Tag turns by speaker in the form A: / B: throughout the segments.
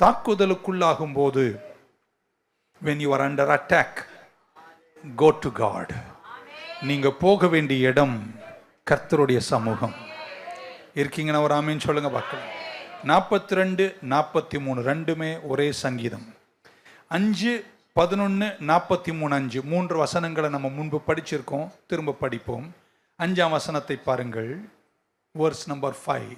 A: தாக்குதலுக்குள்ளாகும் போது when you are under attack go to God நீங்க போக வேண்டிய இடம் கர்த்தருடைய சமூகம். இருக்கீங்கன்னா ஒரு ஆமீன் சொல்லுங்க பார்க்கலாம். நாற்பத்தி ரெண்டு நாற்பத்தி மூணு ரெண்டுமே ஒரே சங்கீதம். அஞ்சு பதினொன்று நாற்பத்தி மூணு அஞ்சு மூன்று வசனங்களை நம்ம முன்பு படிச்சிருக்கோம் திரும்ப படிப்போம். அஞ்சாம் வசனத்தை பாருங்கள். வேர்ஸ் நம்பர் ஃபைவ்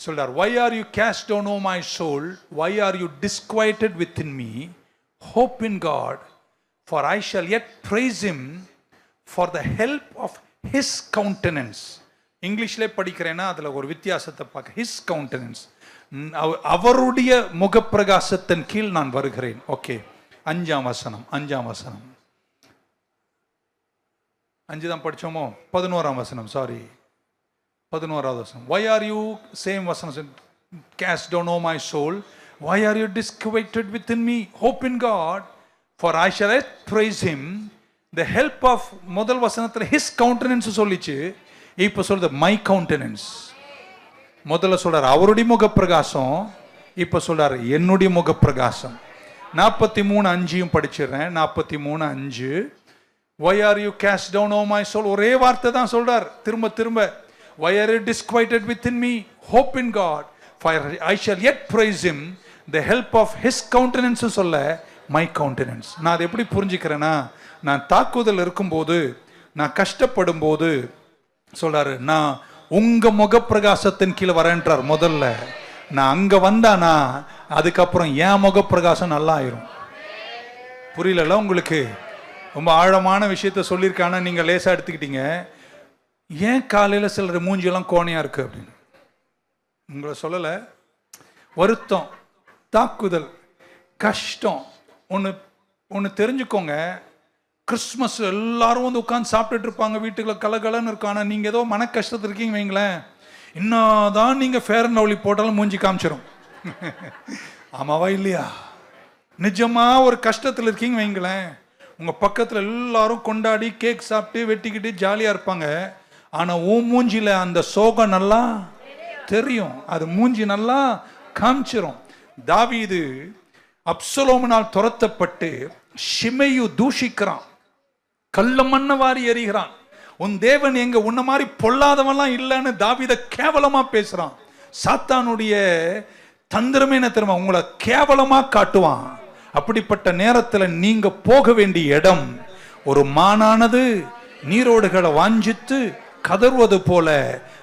A: சொல்றார் why are you cast down O my soul why are you disquieted within me hope in God for I shall yet praise him for the help of his countenance இங்கிலீஷ்லேயே படிக்கிறேன்னா அதில் ஒரு வித்தியாசத்தை பார்க்க his countenance அவருடைய முகப்பிரகாசத்தின் கீழ் நான் வருகிறேன் okay அஞ்சாம் வசனம் அஞ்சாம் வசனம் அஞ்சு தான் படித்தோமோ பதினோராம் வசனம் சாரி பதினோராவது வசனம் ஒய் ஆர் யூ சேம் வசனம் cast down O my soul why are you disquieted within me hope in God for I shall I praise him the help of முதல் வசனத்தில் ஹிஸ் கவுண்டனன்ஸ் சொல்லிச்சு இப்போ சொல்கிறது மை கவுண்டனன்ஸ் முதல்ல சொல்கிறார் அவருடைய முகப்பிரகாசம் இப்போ சொல்கிறார் என்னுடைய முகப்பிரகாசம் நாற்பத்தி மூணு அஞ்சையும் படிச்சிடுறேன் நாற்பத்தி மூணு அஞ்சு why are you cast down O my soul ஒரே வார்த்தை தான் சொல்கிறார் திரும்ப திரும்ப why are you disquieted within me? Hope in god. For i shall yet praise him. The help of his countenance சொல்ல மை countenance. நான் அதை எப்படி புரிஞ்சுக்கிறேன்னா நான் தாக்குதல் இருக்கும்போது நான் கஷ்டப்படும் போது சொல்றாரு நான் உங்க முகப்பிரகாசத்தின் கீழே வரேன்றார் முதல்ல. நான் அங்க வந்தானா அதுக்கப்புறம் என் முகப்பிரகாசம் நல்லா ஆயிரும். புரியலல்ல உங்களுக்கு? ரொம்ப ஆழமான விஷயத்த சொல்லியிருக்கானா நீங்க லேசா எடுத்துக்கிட்டீங்க. ஏன் காலையில் சிலர் மூஞ்சியெல்லாம் கோணையாக இருக்குது அப்படின்னு? உங்களை சொல்லலை. வருத்தம் தாக்குதல் கஷ்டம். ஒன்று ஒன்று தெரிஞ்சுக்கோங்க. கிறிஸ்மஸ் எல்லாரும் வந்து உட்காந்து சாப்பிட்டுட்டு இருப்பாங்க. வீட்டுக்குள்ள கலகலன்னு இருக்கும் ஆனால் நீங்கள் ஏதோ மன கஷ்டத்தில் இருக்கீங்க வைங்களேன். என்னதான் நீங்கள் ஃபேர் அண்ட் லவ்லி போட்டாலும் மூஞ்சி காமிச்சிடும் ஆமாவா இல்லையா? நிஜமாக ஒரு கஷ்டத்தில் இருக்கீங்க வைங்களேன். உங்கள் பக்கத்தில் எல்லாரும் கொண்டாடி கேக் சாப்பிட்டு வெட்டிக்கிட்டு ஜாலியாக இருப்பாங்க. ஆனா உன் மூஞ்சில அந்த சோகம் நல்லா தெரியும். அது மூஞ்சி நல்லா காமிச்சிரும். தாவீது அப்சலோமனால் துரத்தப்பட்டு ஷிமையு தூஷிக்கிறான். கள்ள மண்ண வாரி எறிகிறான். உன் தேவன் எங்க உன்ன மாதிரி பொல்லாதவன்லாம் இல்லைன்னு தாவித கேவலமா பேசுறான். சாத்தானுடைய தந்திரமே என்ன தெரியுமா? உங்களை கேவலமா காட்டுவான். அப்படிப்பட்ட நேரத்துல நீங்க போக வேண்டிய இடம் ஒரு மானானது நீரோடுகளை வாஞ்சித்து கதறுவது போல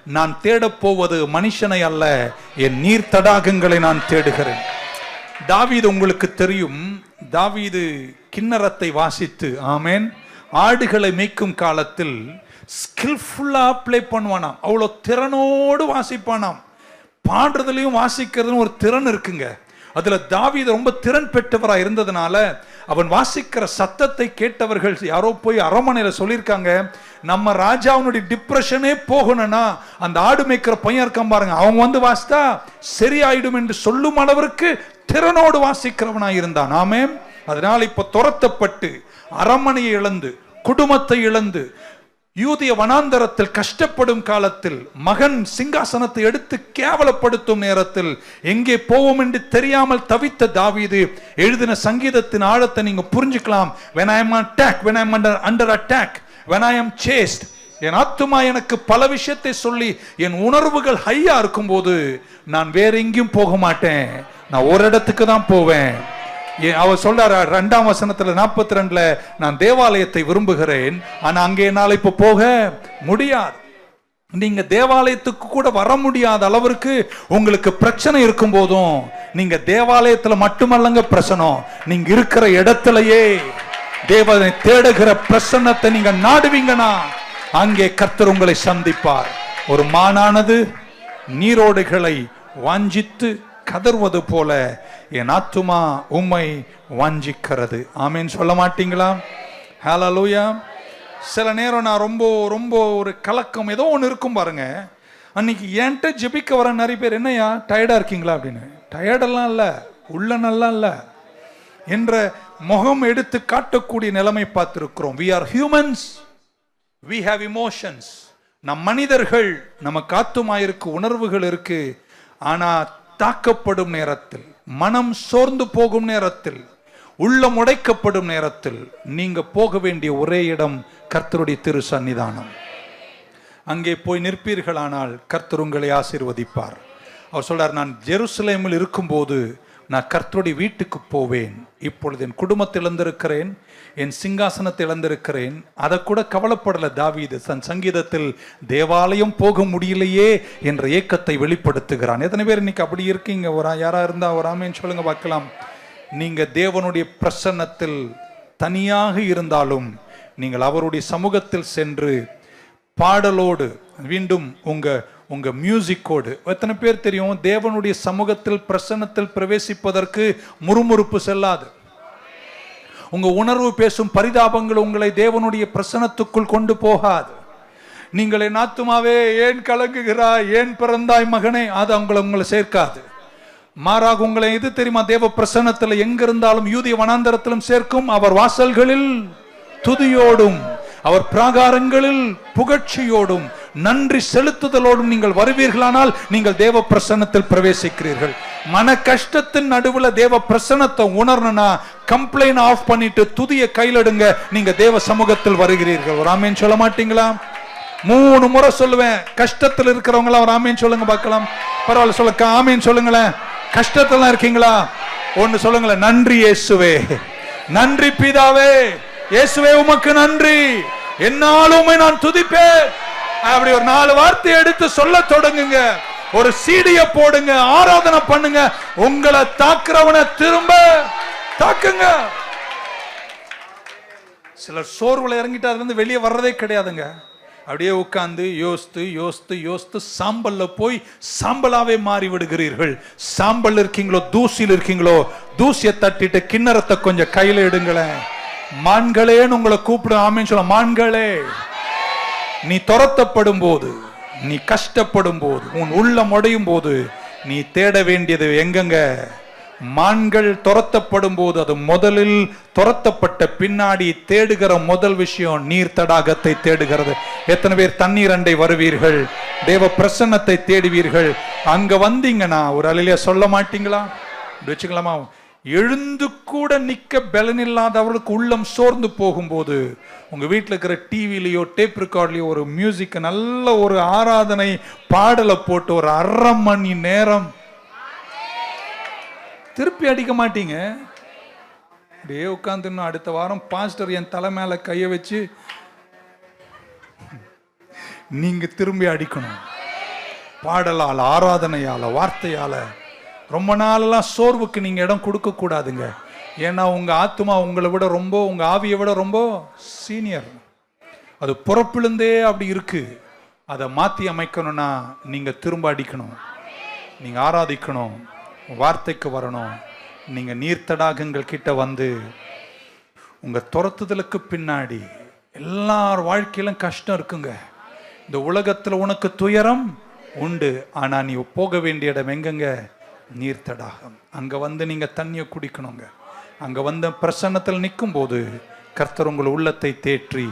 A: நான் தேடப் போவது மனுஷனை அல்ல என் நீர் தடாகங்களை நான் தேடுகிறேன். தாவீது உங்களுக்கு தெரியும் தாவீது கிண்ணறத்தை வாசித்து ஆமேன் ஆடுகளை மேய்க்கும் காலத்தில் ஸ்கில்ஃபுல்லா அப்ளை பண்ணுவானாம். அவ்வளோ திறனோடு வாசிப்பானாம். பாடுறதுலையும் வாசிக்கிறதுன்னு ஒரு திறன் இருக்குங்க. அதுல தாவீது ரொம்ப திறன் பெற்றவராக இருந்ததுனால அவன் வாசிக்கிற சத்தத்தை கேட்டவர்கள் யாரோ போய் அரமனையில் சொல்லியிருக்காங்க நம்ம ராஜாவுனுடைய டிப்ரெஷனே போகணும்னா அந்த ஆடு மேய்க்கிற பையன் இருக்கான் பாருங்க அவங்க வந்து வாசித்தா சரியாயிடும் என்று சொல்லும் அளவிற்கு திறனோடு வாசிக்கிறவனாக இருந்தான். ஆமே அதனால் இப்போ துரத்தப்பட்டு அரமனையை இழந்து குடும்பத்தை இழந்து யூதிய வனாந்தரத்தில் கஷ்டப்படும் காலத்தில் மகன் சிங்காசனத்தை எடுத்து கேவலப்படுத்தும் நேரத்தில் எங்கே போவோம் என்று தெரியாமல் தவித்த தாவீது எழுதின சங்கீதத்தின் ஆழத்தை நீங்க புரிஞ்சுக்கலாம். When i am attack when i am under under attack when I am chased என் ஆத்துமா எனக்கு பல விஷயத்தை சொல்லி என் உணர்வுகள் ஹையா இருக்கும்போது நான் வேற எங்கேயும் போக மாட்டேன். நான் ஒரு இடத்துக்கு தான் போவேன். அவர் சொல்றாரு ரெண்டாம் வசனத்துல நாற்பத்தி ரெண்டுல நான் தேவாலயத்தை விரும்புகிறேன். ஆனா அங்கே என்னால் இப்ப போக முடியாது. நீங்க தேவாலயத்துக்கு கூட வர முடியாத அளவிற்கு உங்களுக்கு பிரச்சனை இருக்கும் போதும் நீங்க தேவாலயத்துல மட்டுமல்லங்க பிரசனம். நீங்க இருக்கிற இடத்திலேயே தேவனை தேடுகிற பிரசன்னத்தை நீங்க நாடுவீங்கன்னா அங்கே கர்த்தர் உங்களை சந்திப்பார். ஒரு மானானது நீரோடுகளை வாஞ்சித்து கதறுவது போல என் ஆத்துமா உம்மை வாஞ்சிக்கிறது. ஆமேன்னு சொல்ல மாட்டீங்களா? ஹalleluya சில நேரம் நான் ரொம்ப ரொம்ப ஒரு கலக்கம் ஏதோ ஒன்று இருக்கும் பாருங்க. அன்னைக்கு என்கிட்ட ஜெபிக்க வர நிறைய பேர் என்னையா டயர்டா இருக்கீங்களா? அப்படின்னு. டயர்டெல்லாம் இல்லை. உள்ள நல்லா இல்லை. என்ற முகம் எடுத்து காட்டக்கூடிய நிலைமை பார்த்துருக்குறோம். We are humans we have emotions நம் மனிதர்கள் நமக்கு ஆத்துமாயிருக்கு உணர்வுகள் இருக்கு. ஆனால் தாக்கப்படும் நேரத்தில் மனம் சோர்ந்து போகும் நேரத்தில் உள்ளம் உடைக்கப்படும் நேரத்தில் நீங்க போக வேண்டிய ஒரே இடம் கர்த்தருடைய திரு சன்னிதானம் அங்கே போய் நிற்பீர்களானால் கர்த்தர் உங்களை ஆசீர்வதிப்பார். அவர் சொல்றார் நான் ஜெருசலேமில் இருக்கும்போது நான் கர்த்தருடைய வீட்டுக்கு போவேன். இப்பொழுது என் குடும்பத்தை இழந்திருக்கிறேன். என் சிங்காசனத்தை இழந்திருக்கிறேன். அதை கூட கவலைப்படல தாவீது. தன் சங்கீதத்தில் தேவாலயம் போக முடியலையே என்ற ஏக்கத்தை வெளிப்படுத்துகிறான். எத்தனை பேர் இன்னைக்கு அப்படி இருக்கீங்க? ஒரு யாராக இருந்தால் ஒரு ஆமேன்னு சொல்லுங்க பார்க்கலாம். நீங்கள் தேவனுடைய பிரசன்னத்தில் தனியாக இருந்தாலும் நீங்கள் அவருடைய சமூகத்தில் சென்று பாடலோடு மீண்டும் உங்கள் உங்க மியூசிக்கோடு எத்தனை பேர் தெரியும்? தேவனுடைய சமூகத்தில் பிரசன்னத்தில் பிரவேசிப்பதற்கு முறுமுறுப்பு செல்லாது. உங்க உணர்வு பேசும் பரிதாபங்கள் உங்களை தேவனுடைய பிரசனத்துக்குள் கொண்டு போகாது. நீங்கள் என் ஆத்துமாவே ஏன் கலங்குகிறாய்? ஏன் பிறந்தாய் மகனே? அது அவங்களை உங்களை சேர்க்காது. மாறாக உங்களை எது தெரியுமா? தேவ பிரசன்னத்தில் எங்கிருந்தாலும் யூதிய வனாந்தரத்திலும் சேர்க்கும். அவர் வாசல்களில் துதியோடும் அவர் பிராகாரங்களில் புகழ்ச்சியோடும் நன்றி செலுத்துதலோடும் நீங்கள் வருவீர்களானால் நீங்கள் தேவ பிரசன்னத்தில் பிரவேசிக்கிறீர்கள். மன கஷ்டத்தின் நடுவில் தேவ பிரசன்னத்தை உணரணும்னா கம்ப்ளைண்ட் ஆஃப் பண்ணிட்டு துதிய கையிலடுங்க நீங்க தேவ சமூகத்தில் வருகிறீர்கள். ஒரு சொல்ல மாட்டீங்களா? மூணு முறை சொல்லுவேன். கஷ்டத்தில் இருக்கிறவங்களாம் ஒரு சொல்லுங்க பார்க்கலாம். பரவாயில்ல சொல்லுங்க. ஆமேன் சொல்லுங்களேன். கஷ்டத்தெல்லாம் இருக்கீங்களா? ஒன்னு சொல்லுங்களேன். நன்றி இயேசுவே. நன்றி பிதாவே. இயேசுவே உமக்கு நன்றி. என்னாலுமே நான் துதிப்பேன். அப்படி ஒரு நாலு வார்த்தை எடுத்து சொல்ல தொடங்குங்க. ஒரு சீடிய போடுங்க ஆராதனை பண்ணுங்க. உங்களை தாக்குறவனை திரும்ப தாக்குங்க. சிலர் சோர்வுல இறங்கிட்டு அதுல இருந்து வெளியே வர்றதே கிடையாதுங்க. அப்படியே உட்கார்ந்து யோசித்து யோசித்து யோசித்து சாம்பல்ல போய் சாம்பலாவே மாறி விடுகிறீர்கள் சாம்பல் இருக்கீங்களோ தூசியில் இருக்கீங்களோ தூசியை தட்டிட்டு கிண்ணறத்தை கொஞ்சம் கையில எடுங்களேன். மான்களேன்னு உங்களை கூப்பிடும் ஆமின்னு சொல்ல மான்களே. நீ துரத்தப்படும் போது நீ கஷ்டப்படும் போது உன் உள்ளம் உடையும் போது நீ தேட வேண்டியது எங்கெங்க? மான்கள் துரத்தப்படும் போது அது முதலில் துரத்தப்பட்ட பின்னாடி தேடுகிற முதல் விஷயம் நீர் தடாகத்தை தேடுகிறது. எத்தனை பேர் தண்ணீர் அண்டை வருவீர்கள்? தேவ பிரசன்னத்தை தேடுவீர்கள்? அங்க வந்தீங்கன்னா ஒரு அலையில சொல்ல மாட்டீங்களா? வச்சுக்கலாமா? எழுந்து கூட நிக்க பலன் இல்லாதவர்களுக்கு உள்ளம் சோர்ந்து போகும்போது உங்க வீட்டில் இருக்கிற டிவிலையோ டேப் ரெக்கார்ட்லையோ ஒரு மியூசிக் நல்ல ஒரு ஆராதனை பாடலை போட்டு ஒரு அரை மணி நேரம். திருப்பி அடிக்க மாட்டீங்க. அப்படியே உட்காந்து இன்னும் அடுத்த வாரம் பாஸ்டர் என் தலை மேல கைய வச்சு நீங்க திரும்பி அடிக்கணும். பாடலால் ஆராதனையால வார்த்தையால ரொம்ப நாளெல்லாம் சோர்வுக்கு நீங்கள் இடம் கொடுக்கக்கூடாதுங்க ஏன்னா உங்கள் ஆத்மா உங்களை விட ரொம்ப உங்கள் ஆவியை விட ரொம்ப சீனியர். அது பிறப்பிலிருந்தே அப்படி இருக்குது அதை மாற்றி அமைக்கணும்னா நீங்கள் திரும்ப அடிக்கணும். நீங்கள் ஆராதிக்கணும். வார்த்தைக்கு வரணும். நீங்கள் நீர்த்தடாகங்கள் கிட்ட வந்து உங்கள் துரத்துதலுக்கு பின்னாடி எல்லார் வாழ்க்கையிலும் கஷ்டம் இருக்குங்க. இந்த உலகத்தில் உனக்கு துயரம் உண்டு. ஆனால் நீ போக வேண்டிய இடம் எங்கங்க? நீர்த்தடாகம். அங்கே வந்து நீங்கள் தண்ணியை குடிக்கணுங்க. அங்கே வந்த பிரசன்னத்தில் நிற்கும் போது கர்த்தர் உங்கள் உள்ளத்தை தேற்றி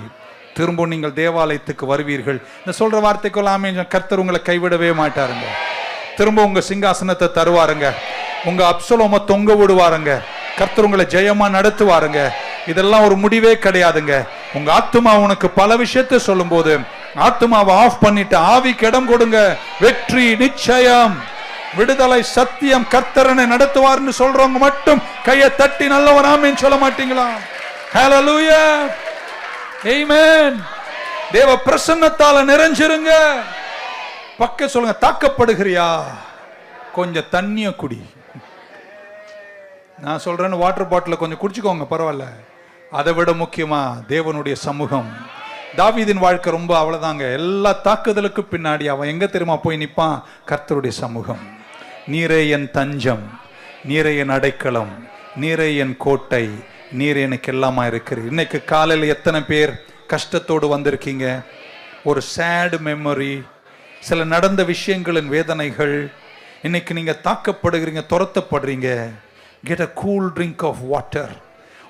A: திரும்ப நீங்கள் தேவாலயத்துக்கு வருவீர்கள். இந்த சொல்ற வார்த்தைக்குள்ளாமே கர்த்தர் உங்களை கைவிடவே மாட்டாருங்க. திரும்ப உங்க சிங்காசனத்தை தருவாருங்க. உங்க அப்சலோம தொங்க விடுவாருங்க. கர்த்தர் உங்களை ஜெயமா நடத்துவாருங்க. இதெல்லாம் ஒரு முடிவே கிடையாதுங்க. உங்க ஆத்துமா உனக்கு பல விஷயத்தை சொல்லும்போது ஆத்துமாவை ஆஃப் பண்ணிட்டு ஆவிக்கு இடம் கொடுங்க. வெற்றி நிச்சயம். விடுதலை சத்தியம் கர்த்தரனை நடத்துவார்னு சொல்றவங்க மட்டும் கையை தட்டி நல்லவராமேன்னு சொல்ல மாட்டீங்களா? ஹalleluya ஆமென் தேவ பிரசன்னத்தால நிறைஞ்சிருங்க. பக்க சொல்லுங்க தாக்கப்படுகிறியா? கொஞ்சம் தண்ணிய குடி. நான் சொல்றேன்னு வாட்டர் பாட்டில கொஞ்சம் குடிச்சுக்கோங்க பரவாயில்ல. அதை விட முக்கியமா தேவனுடைய சமூகம். தாவீதின் வாழ்க்கை ரொம்ப அவ்வளவுதாங்க. எல்லா தாக்குதலுக்கு பின்னாடி அவன் எங்க தெரியுமா போய் நிப்பான்? கர்த்தருடைய சமூகம். நீரே என் தஞ்சம் நீரே என் அடைக்கலம் நீரே என் கோட்டை நீர் எனக்கு எல்லாமா இருக்கிறீர். இன்னைக்கு காலையில் எத்தனை பேர் கஷ்டத்தோடு வந்திருக்கீங்க? ஒரு சேடு மெமரி சில நடந்த விஷயங்களின் வேதனைகள். இன்னைக்கு நீங்கள் தாக்கப்படுகிறீங்க துரத்தப்படுறீங்க. Get a cool drink of water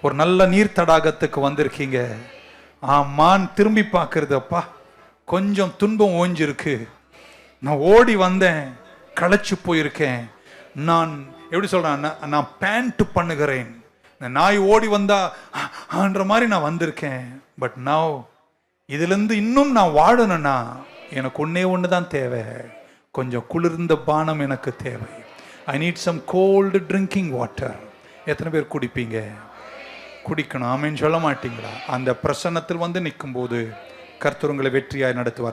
A: ஒரு நல்ல நீர் தடாகத்துக்கு வந்திருக்கீங்க. ஆமான் திரும்பி பார்க்கறது அப்பா. கொஞ்சம் துன்பம் ஓஞ்சிருக்கு. நான் ஓடி வந்தேன். களைச்சு போயிருக்கேன். நான் எப்படி சொல்றேன் நான் பேண்ட் பண்ணுகிறேன். இந்த நாய் ஓடி வந்தான்ற மாதிரி நான் வந்திருக்கேன். பட் நவ் இதுலேருந்து இன்னும் நான் வாழணும்னா எனக்கு ஒன்றே ஒன்று தான் தேவை. கொஞ்சம் குளிர்ந்த பானம் எனக்கு தேவை. I need some cold drinking water எத்தனை பேர் குடிப்பீங்க? குடிக்கணும். ஆமேன்னு சொல்ல மாட்டீங்களா? அந்த பிரசன்னத்தில் வந்து நிற்கும்போது கர்த்தருங்களை வெற்றியாய் நடத்துவார்.